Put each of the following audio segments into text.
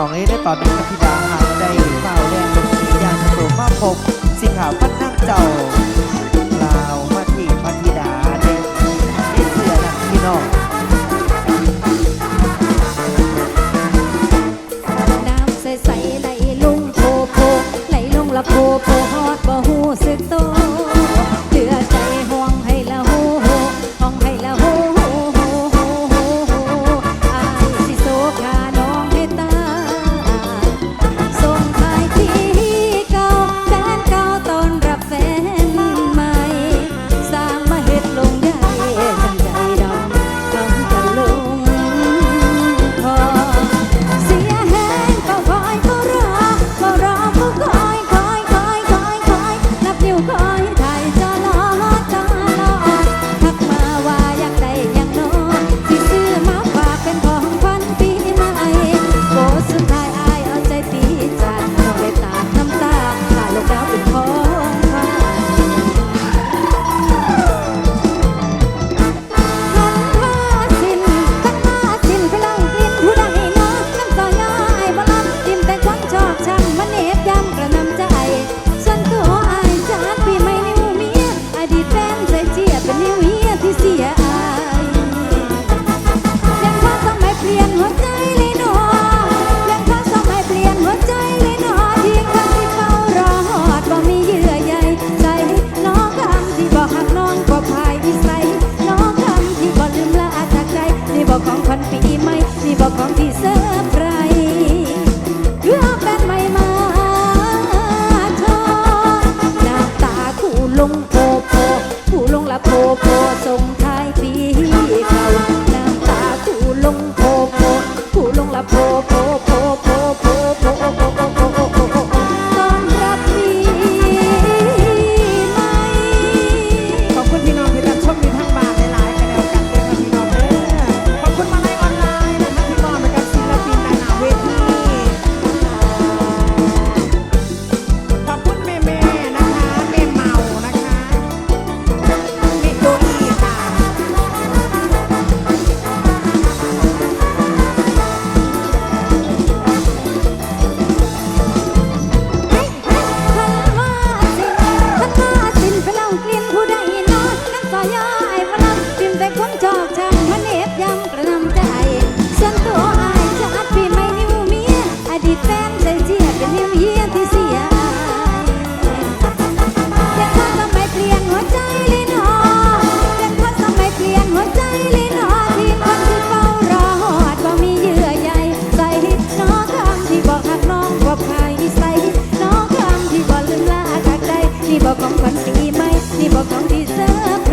น้องเอได้ต่อเป็นพิดาหากได้เฝ้าแดงลงสียางโตมาพบสิงขาวพัดนั่งเจ้าลาวมาที่พัทิดาเด็กเสื้อนักพี่น้อง นี่บอกของขวัญปีไหม่นี่บอกของที่เธอ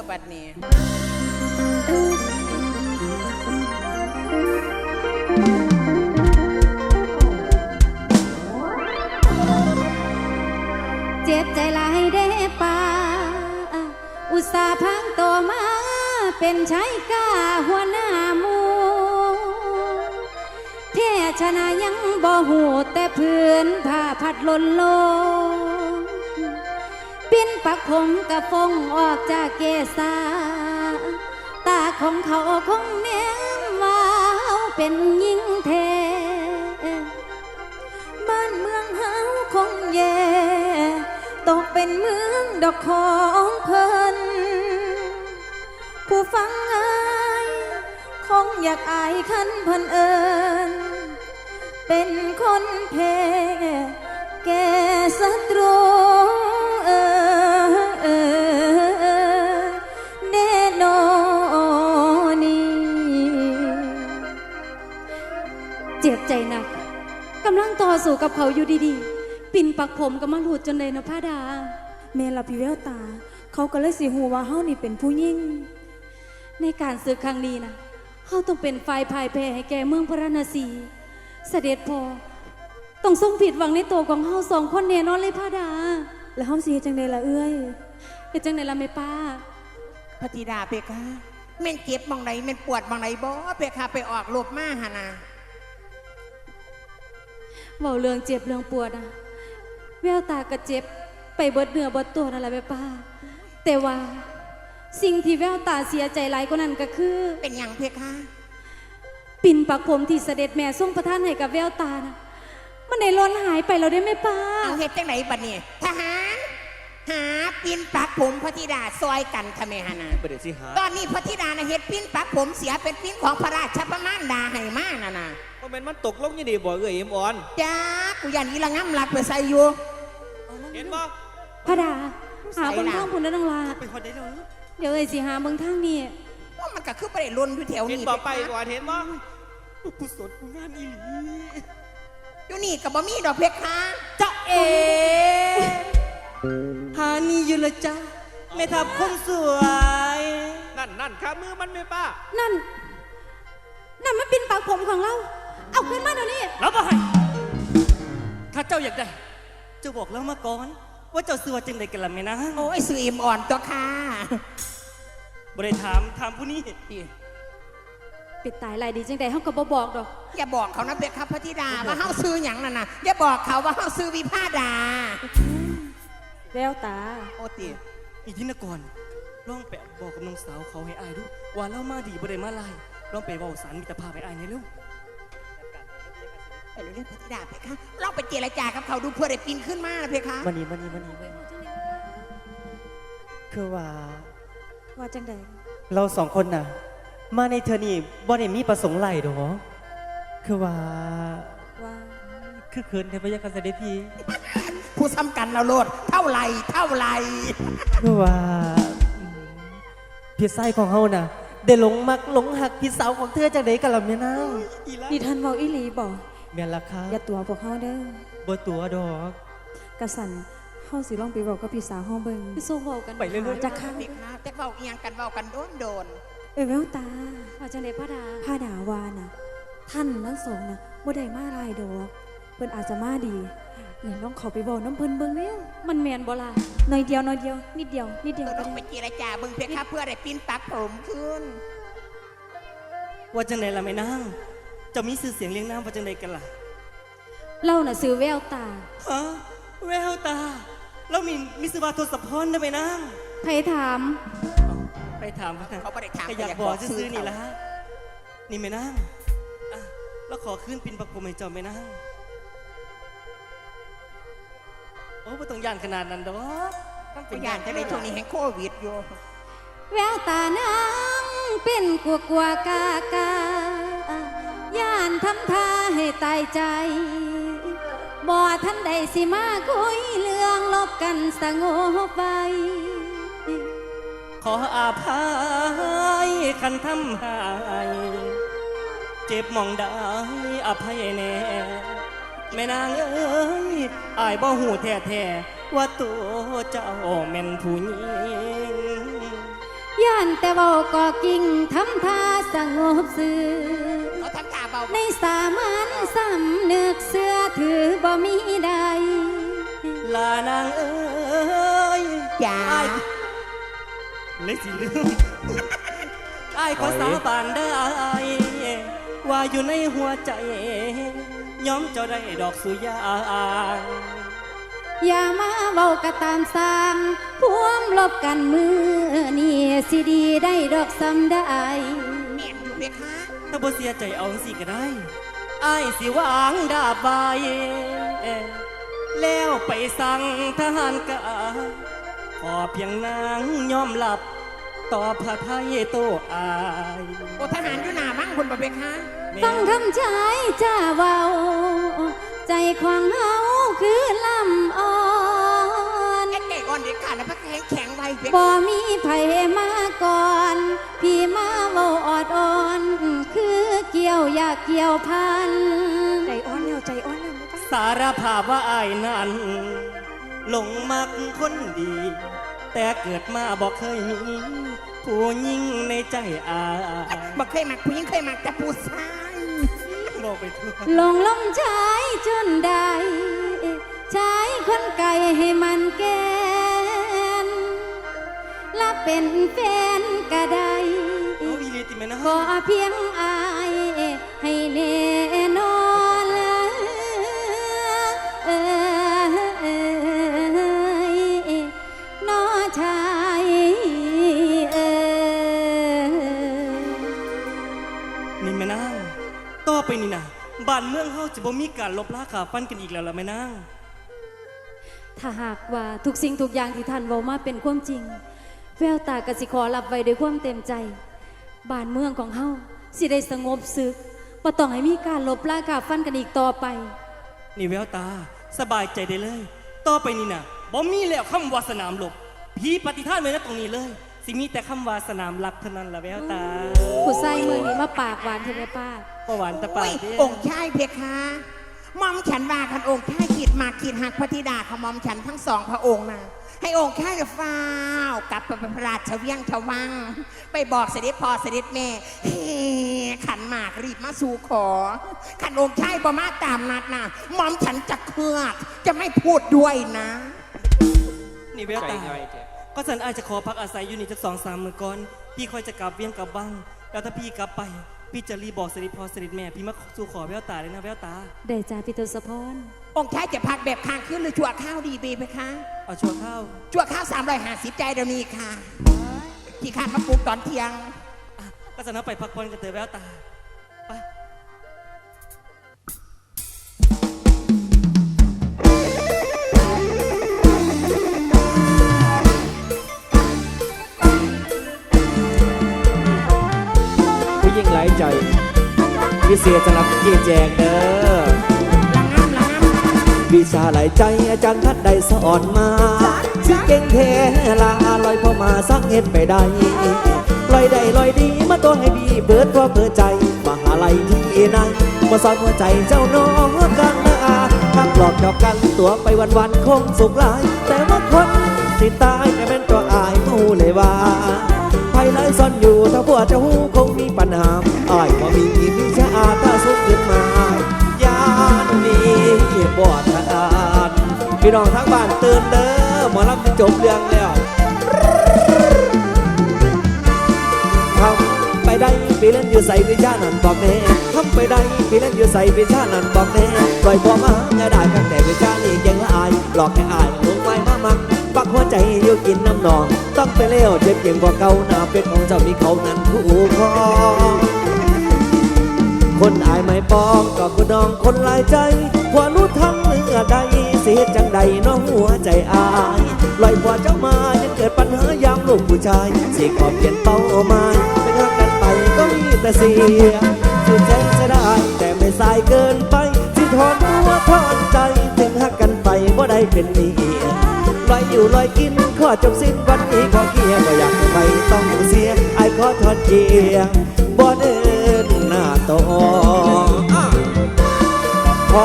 อบัดนี้เจ็บใจหลายเด้ป่าอุตสาห์พังตัวมา เป็นชายกาหัวหน้ามูเทเชนะยังบ่หูแต่พื้นผ้าพัดลนโลง ปิ้นปักผมกระฟงออกจากเกศาตาของเขาคงเนี้ยมาเป็นยิ่งเท บ้านเมืองเฮาคงแย่ตกเป็นเมืองดอกของเพลินผู้ฟังอายคงอยากอายขันพันเอิญเป็นคนเพแก่ศัตรู อสู่กับเขาอยู่ดีๆ ปิ่นปักผมก็มาหลุดจนเลยนะพระดา เมลับพิเววตา เขาก็เลยสิหูว่าเฮานี่เป็นผู้ยิ่ง ในการศึกครั้งนี้นะเฮาต้องเป็นฝ่ายพ่ายแพ้ให้แก่เมืองพระนศีเสด็จพอต้องทรงผิดหวังในตัวของเฮาสองคนแน่นอนเลยพระดา แล้วเฮาสิเฮ็ดจังไดล่ะเอ้ยเฮ็ดจังไดล่ะแม่ป้าพระธิดาเปกาแม่นเก็บบังไหนแม่นปวดบังไหนบ่เปกาไปออกลบมาหานา เว้าเรื่องเจ็บเรื่องปวดอะแววตาก็เจ็บไปเบิดเนื้อเบิดตัวนั่นแหละแม่ป้า แต่ว่าสิ่งที่แววตาเสียใจหลายกว่านั้นก็คือ เป็นหยังเพคะ ปิ่นปักผมที่เสด็จแม่ทรงประทานให้กับแววตานะมันได้ล้นหายไปแล้วได้ไหมป้า เอาเฮ็ดจังไหนบัดนี้ทหาร หาปีนปักผมพระธิดาซอยกันค่ะแม่หานาประเดี๋ยวสิหาตอนนี้พระธิดานะเฮ็ดปีนปักผมเสียเป็นปีนของพระราชประมาณดาให้มาน่ะนะว่าแม่นมันตกลงอยี่ดีบ่เอ้ยเอ็มอ่อนจ้ากูยันอีละงำหลักไปใส่อยู่เห็นบ่พระดาหาเบิ่งทางพุ่นแล้วนังลาไปหอดได้แล้วเดี๋ยวเอ้ยสิหาเบิ่งทางนี้ว่ามันก็คือไปได้ล้นอยู่แถวเห็นนี้บ่ไปเพคะก่อนเห็นบ่ผู้สนผู้งานอีหลีอยู่นี่ก็บ่มีดอกเพคะจะเอ หานี่อยู่ละจ้าแม่ทับคนสวย นั่นนั่นขามือมันไม่ป้า นั่น นั่นมันปิ่นปักผมของเรา เอาขึ้นมาเดี๋ยวนี้ แล้วบ่ให้ถ้าเจ้าอยากได้ เจ้าบอกแล้วมาก่อน ว่าเจ้าสัวจึงได้กันละแม่นะโอ้ยสื่ออิ่มอ่อนตัวค่ะบ่ได้ถามถามผู้นี้ปิดตายลายดีจังใดเฮาก็บ่บอกดอก อย่าบอกเขานะเพคะพระธิดาว่าเฮาซื้อหยังนั่นน่ะอย่าบอกเขาว่าเฮาซื้อวิภาดา แววตา โอติอีทินกรลองไปบอกกับน้องสาวเขาให้อายดูว่าเล่ามาดีบ่ได้มาลายลองไปเว้าสารมิตรภาพให้อายในอยเร็วไปเรื่องพระธิดาเพคะลองไปเจรจากับเขาดูเพื่อได้ปีนขึ้นมานะเพคะมันนี่มันนี่มันนี่คือว่าว่าจังไดเราสองคนน่ะ มาในเธอนี่บ่ได้มีประสงค์ไรดอกคือว่าว่า คือเขินเทพยากันเสด็จพี่ ผู้ซ้ำกันเราโลดเท่าไหรเท่าไหรคือว่าอืมพี่ไส้ของเฮาน่ะได้หลงมักหลงหักพี่สาวของเธอจังไดกันล่ะแม่นางนี่ท่านเว้าอีหลีบ่แม่นล่ะครับอย่าตัวพวกเฮาเด้อบ่ตัวดอกกะสันเฮาสิลองไปเว้ากับพี่สาวเฮาเบิ่งไปโซเว้ากันไปเรื่อยๆจักครั้งเพคะจะเว้าเอียงกันเว้ากันโดนโดนเอ้ยแววตาว่าจังไดพระดาผ้าดาวาน่ะท่านทั้งสองน่ะบ่ได้มาหลายดอกเพิ่นอาจจะมาดี เนี่ยลองเข้าไปเว้าน้ำเพิ่นเบิ่งเร็วมันแม่นบ่ล่ะหน่อยเดียวหน่อยเดียว นิดเดียว นิดเดียวเออก็ต้องไปได้เจรจาเบิ่งเพคะเพื่อได้ปีนปักผมขึ้น ว่าจังไดล่ะแม่นางเจ้ามีชื่อเสียงเรียงนามว่าจังไดกันล่ะเราน่ะซื้อแววตาฮะแววตา แล้วมีมิสวาทศพรได้ไหมนางไผถาม ไปถามว่าเขาบ่ได้ถามก็อยากเขาอยากบอกบอกชื่อซื้อๆนี่เขาละฮะนี่แม่นางอะแล้วขอขึ้นปินปักผมให้เจ้าแม่นาง อ้ไม่ต้องย่านขนาดนั้นดอกต้องเป็เป็นนยานจะในช่วงนี้แห่งโควิดอยู่แววตานางเป็นกัวกัวกากาย่านทำท่าให้ตายใจ บ่ทันใดสิมาคุยเรื่องลบกันสงบไป ขออาภัยคันทำให้เจ็บหมองได้อภัยแน่ แม่นางเอ้ยอายบ่หูแท้ๆว่าตัวเจ้าแม่นผู้หญิงย่านแต่เว้าก็กิ่งทำท่าสงบสื่อเขาทำตาเบาในสามัญสำนึกเสื้อถือบ่มีใดลานางเอ้ยจ้าอายเลยสิลืมอายขอสาบานได้ว่าอยู่ในหัวใจ ย้อมเจ้าได้ดอกสุยาอย่ามาเว้ากระตามสร้างพวมลบกันมือนี่สิดีได้ดอกสำได้เมียนอยู่เพคะถ้าบ่เสียใจเอาสิก็ได้อายสิวางดาบใบแล้วไปสั่งทหารกาขอเพียงนางยอมหลับต่อพระไทยโตอายโอทหาร อยู่หน้ามั่งคุณบ่เพคะฟังคำชายจ้าเว้าใจขวางเฮาคือลำอ่อนแอนเด็กอ่อนเด็กขาดนะพระแข็งแข็งไว้เพบ่คะมีไผมาก่อน พี่มาเว้าออดอ่อน คือเกี่ยวอยากเกี่ยวพัน ใจอ่อนแล้วใจอ่อนแล้วแม่ป้าสารภาพว่าอายนั้นหลงมักคนดี แต่เกิดมาบอกเคยมีผู้หญิงในใจอายบอกเคยมักผู้หญิงเคยมักแต่ผู้ชายบอกไปทั่วหลงลมชายจนได้ชายคนไก่ให้มันแกนและเป็นแฟนก็ได้เอาอีหลีติแม่นะขอเพียงอายให้แน่นอน เมืองเฮาจะบ่มีการลบล้าขาฟันกันอีกแล้วล่ะแม่นาง ถ้าหากว่าทุกสิ่งทุกอย่างที่ท่านเว้ามาเป็นความจริง แววตากสิขอรับไว้ด้วยความเต็มใจ บ้านเมืองของเฮาสิได้สงบศึกบ่ต้องให้มีการลบล้างกาฟันกันอีกต่อไป นี่แววตาสบายใจได้เลย ต่อไปนี่นะบ่มีแล้วคำว่าสนามรบพี่ปฏิท่านไว้นะตรงนี้เลย สิมีแต่คำว่าสนามรักเท่านั้นละแววตาผู้ใส่มือนี้มาปากหวานเทเลป้าประหวานตะปาอุ้ยเด้องค์ชายเพคะหมอมฉันว่าคันองค์ชายขีดมากขีดหักพระธิดาของหมอมฉันทั้งสองพระองค์นะให้องค์ชายกับฟ้าวกลับไปเป็นพระราชเวียงชวัง ไปบอกเสด็จพ่อเสด็จแม่เฮ้ขันหมากรีบมาสู่ขอ ขันองค์ชายบ่มาตามนัดนะหมอมฉันจะเครือกจะไม่พูดด้วยนะ นี่แววใจตาง่ายแท้ ก็ฉันอาจจะขอพักอาศัยอยู่นี่จักสองสามมื้อก่อน พี่ค่อยจะกลับเวียงกลับบ้างแล้วถ้าพี่กลับไป พี่จะรีบบอกสนิทพอสนิทแม่ พี่มาสู่ขอแววตาเลยนะแววตา ได้จ่าพิทศพรองค์ชายจะพักแบบค้างคืนหรือชั่วข้าวดีเบเพคะ เอาชัวร์ข้าวชั่วข้าวสามร้อยห้าสิบใจเดี๋ยวนี้ค่ะ ที่ข้านมาปลูกตอนเที่ยงอะก็จะนับไปพักผ่อนกันเถอะแววตา ไป พิเศษสำหรับเจแจงเด้อละงามละงามวิชาหลายใจอาจารย์ท่านได้สอนมาสิเก่งแท้ลาลอยพอมาสร้างเฮ็ดไปได้ลอยได้ลอยดีมาตัวให้ดีเปิดพอเปิดใจมหาลัยที่ไหนมาสอนหัวใจเจ้าน้องกันนะอาทักหลอกหยอกกันตัวไปวันๆคงสุขหลาย แต่ว่าคนสิตายก็เป็นตัวอายมูเลยว่า ภายในซ่อนอยู่ถ้าพวกเจ้าหูคงมีปัญหาอ้ายว่ามีวิชาอาถ้าสุดขึ้นมายานนี้บอดทานพี่น้องทั้งบ้านตื่นเด้อหมอลำจะจบเรื่องแล้วทำไปได้ปีเล่นอยู่ใส่วิชานั้นบอกแน่ทำไปได้ปีเล่นอยู่ใส่วิชานั้นบอกแน่ปล่อยพ่อมาง่ายได้กันแต่วิชานี้ยังละอายหลอกให้อายลง ใจอยู่กินน้ำนองต้องไปเลี้ยวเจ็บเยิ่งกว่าเก่าหน้าเป็นของเจ้ามีเขานั้นผู้ครองคนอายไม่ปองก็คุณน้องคนหลายใจหัวรู้ทั้งเนื้อใดเสียจังใดน้องหัวใจอายลอยกว่าเจ้ามายังเกิดปัญหายามลูกผู้ชายสิขอเปลี่ยนเป้าหมายไม่รักกันไปก็มีแต่เสียสุดใจจะได้แต่ไม่สายเกินไปที่ทอนหัวทอนใจถึงหักกันไปว่าได้เป็นเมีย ลอยอยู่ลอยกินขอจบสิ้นวันนี้ขอเกียร์บ่อยากไปต้องเสียไอ้ขอทอดเกียร์บ่เดินหน้าตออะพอ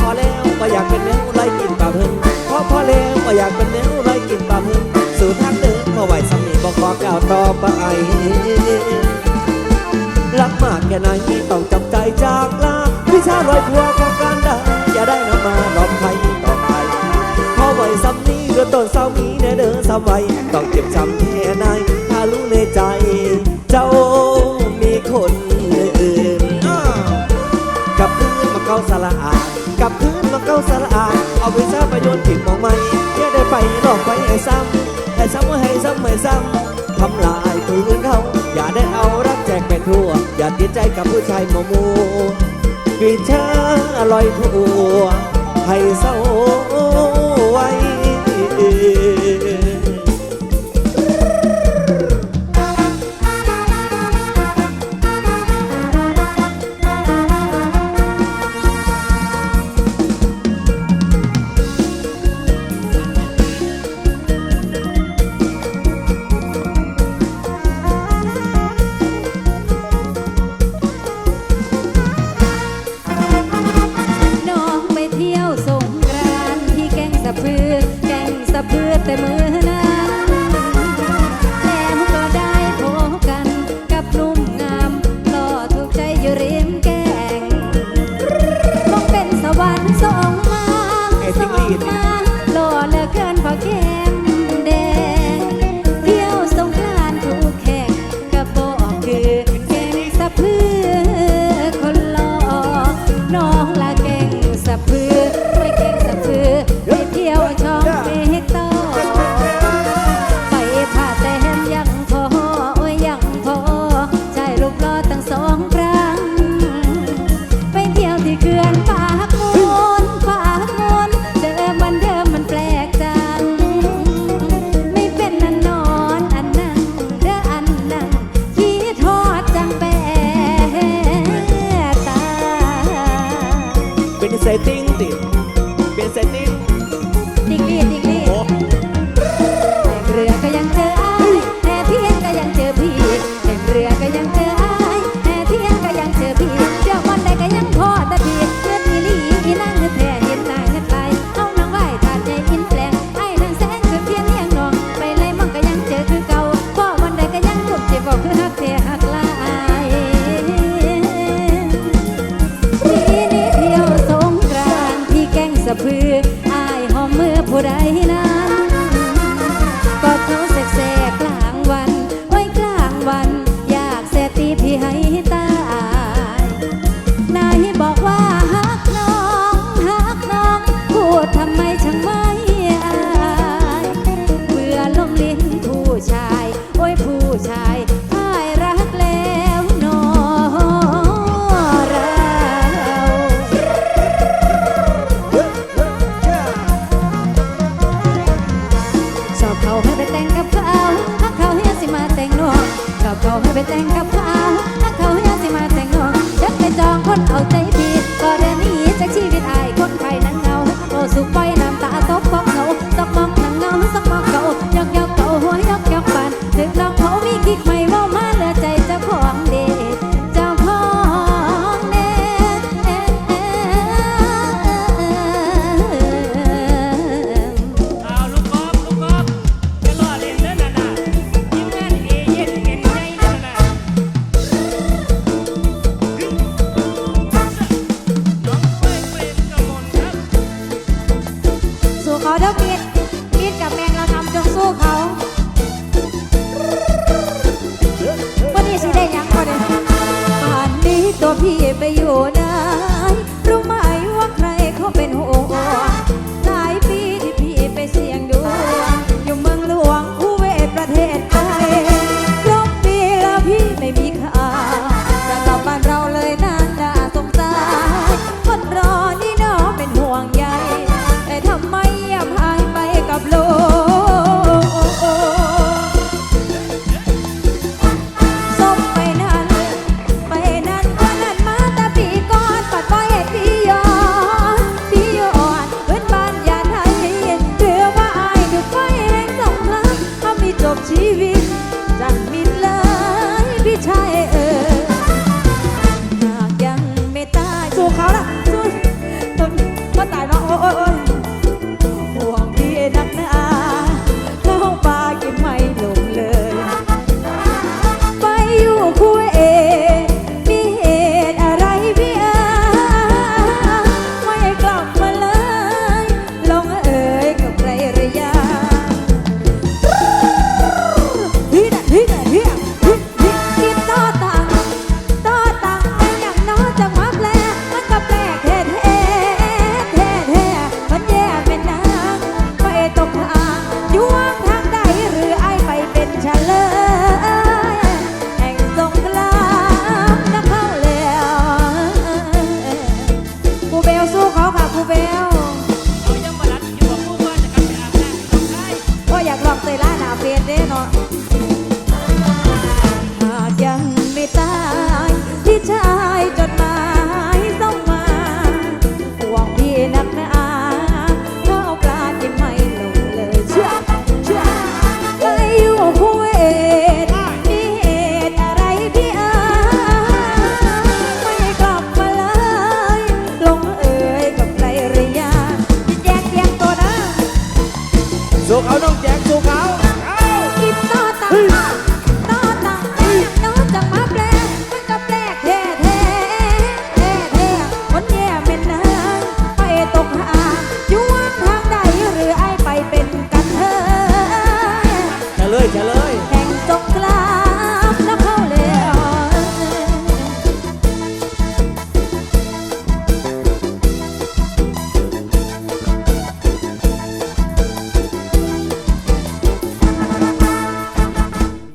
พอแล้วก็อยากเป็นแนวไล่กินปลาเพิ่งพอพอแล้วก็อยากเป็นแนวไล่กินปลาเพิ่งสู่ทางเดินมาไหวสำนีบอกขอก้าวต่อไปรักมากแค่ไหนต้องจำใจจากลาวิชาลอยพัวของการได้อย่าได้นำมาหลอกใครต่อ อต้นเศร้ามีแน่เดินซ้ำไวต้องเจ็บช้ำแค่ไหนถ้ารู้ในใจ เจ้ามีคนอื่นกับคืนมาเก้าสละอากับคืนมาเก้าสละอาเอาวิชาประโยชน์ถิ่มมองไม่อย่าได้ไปหลอกไปให้ซ้ำให้ซ้ำให้ซ้ำให้ซ้ำทำลายปืนเขาอย่าได้เอารักแจกไปทั่ว อย่าติดใจกับผู้ชายโมโมวิชาลอยทั่วให้เศร้า น้ น้อง